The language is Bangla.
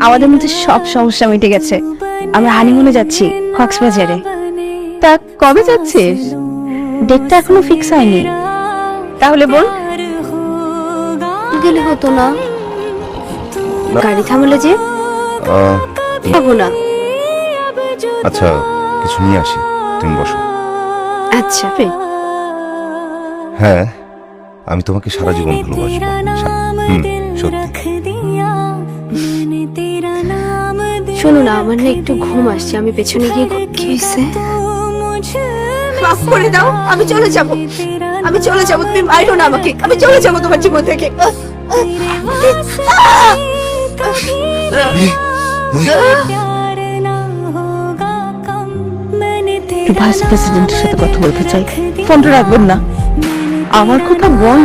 আমাদের মধ্যে সব সমস্যা মিটে গেছে। আমরা হানিমুনে যাচ্ছি কক্সবাজারে। তা কবে যাচ্ছিস? ডেটটা এখনও ফিক্স হয়নি। তাহলে বল। গেলে হতো না। গাড়ি থামলে যে? আহ, যাব না। আচ্ছা কিছু নিয়ে আসি। তুমি বসো। আচ্ছা হ্যাঁ আমি তোমাকে সারা জীবন ভালোবাসবো সা- হুম সত্যি। শোনো না আমার না একটু ঘুম আসছে আমি পেছনে গিয়ে কি হয়েছে? মাফ করে দাও আমি চলে যাব। আমি চলে যাব তুমি মাইরো না আমাকে। আমি চলে যাব তোমার জীবন থেকে। ভাইস প্রেসিডেন্টের সাথে কথা বলতে চাই। ফোনটা রাখবেন না। আমার কথা বল